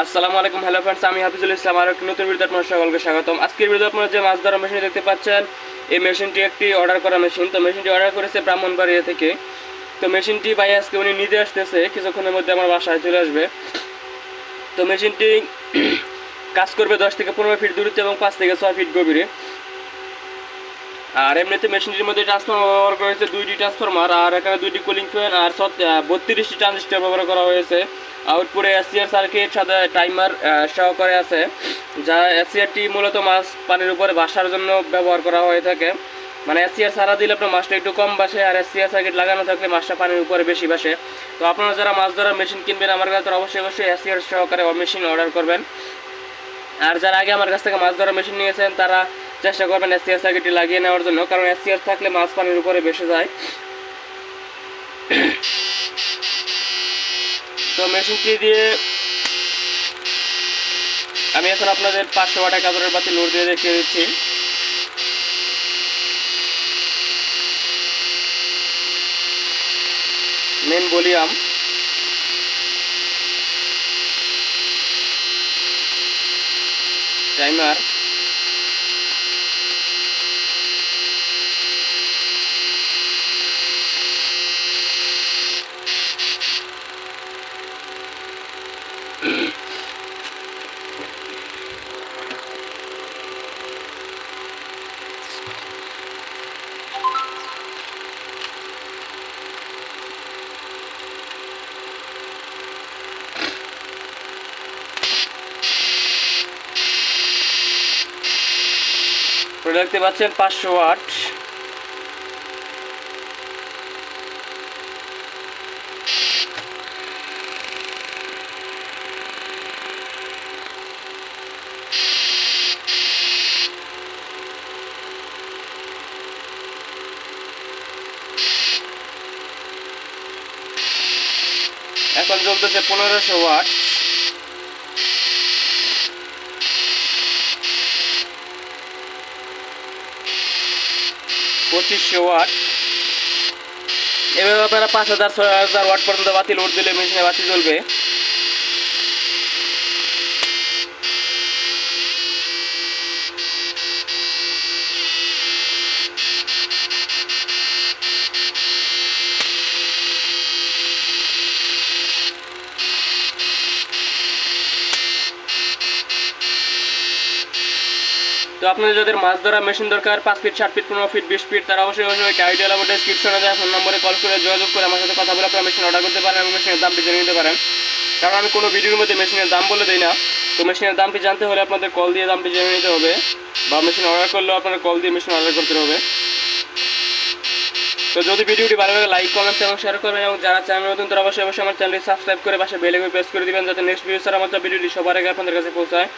আসসালামু আলাইকুম hello friends আমি হাফিজুল ইসলাম, আর একটি নতুন ভিডিওতে আপনার সকলকে স্বাগতম। আজকের ভিডিও আপনারা যে মাছ ধরা মেশিন দেখতে পাচ্ছেন, এই মেশিনটি একটি অর্ডার করা মেশিন তো মেশিনটি অর্ডার করেছে ব্রাহ্মণবাড়িয়া থেকে। তো মেশিনটি ভাই আজকে উনি নিতে আসতেছে, কিছুক্ষণের মধ্যে আমার বাসায় চলে আসবে। তো মেশিনটি কাজ করবে দশ থেকে পনেরো ফিট দূরত্ব এবং পাঁচ থেকে ছয় ফিট গভীরে। আর এমনিতে মেশিনটির মধ্যে ট্রান্সফর্মার ব্যবহার করা হয়েছে, দুইটি ট্রান্সফর্মার আর এখানে দুইটি কুলিং ফ্যান আর বত্রিশটি ট্রানজিস্টার ব্যবহার করা হয়েছে। আউটপুটে এসিআর সার্কিট সাথে টাইমার সহকারে আছে, যা এসিআরটি মূলত মাছ পানির উপরে বাসার জন্য ব্যবহার করা হয়ে থাকে। মানে এসিআর সারা দিলে আপনার মাছটা একটু কম বাসে আর এসিআর সার্কিট লাগানো থাকলে মাছটা পানির উপরে বেশি বাসে। তো আপনারা যারা মাছ ধরার মেশিন কিনবেন আমার কাছে অবশ্যই অবশ্যই এসিআর সহকারে মেশিন অর্ডার করবেন। আর যারা আগে আমার কাছ থেকে মাছ ধরার মেশিন নিয়েছেন, তারা চেষ্টা করবেন এসিআর সার্কিটটি লাগিয়ে নেওয়ার জন্য, কারণ এসিআর থাকলে মাছ পানির উপরে বেসে যায়। তো মেশিনটি দিয়ে আমি এখন আপনাদের পাঁচশো ওয়াটা কাপড়ের বাতি লোড দিয়ে দেখিয়ে দিচ্ছি। মেন ভলিউম টাইমার দেখতে পাচ্ছেন পাঁচশো ওয়াট এখন চলতেছে পনেরোশো ওয়াট পঁচিশশো ওয়াট। এভাবে আপনারা পাঁচ হাজার, ছয় হাজার ওয়াট পর্যন্ত বাতিল উঠ দিলে মেশিনে বাতি জ্বলবে। তো আপনাদের যাদের মাছ ধরা মেশিন দরকার, পাঁচ ফিট সাত ফিট পনেরো ফিট বিশ ফিট তারা অবশ্যই অবশ্যই আইডিয়া লাভ ডিসক্রিপশনে দেওয়া ফোন নম্বরে কল করে যোগাযোগ করে আমার সাথে কথা বলে আপনারা মেশিন অর্ডার করতে পারেন এবং মেশিনের দামটি জেনে নিতে পারেন। কারণ আমি কোনো ভিডিওর মধ্যে মেশিনের দাম বলে দিই না। তো মেশিনের দামটি জানতে হলে আপনাদের কল দিয়ে দামটি জেনে নিতে হবে বা মেশিন অর্ডার করলেও আপনারা কল দিয়ে মেশিন অর্ডার করতে হবে। তো যদি ভিডিওটি ভালো লাগে লাইক কমেন্ট এবং শেয়ার করবেন এবং যারা চ্যানেল নতুন, তারা অবশ্যই অবশ্যই আমার চ্যানেলটি সাবস্ক্রাইব করে পাশে বেল প্রেস করে দিবেন যাতে নেক্সট ভিডিও ছাড়া আমার ভিডিওটি সবার আগে আপনাদের কাছে পৌঁছায়।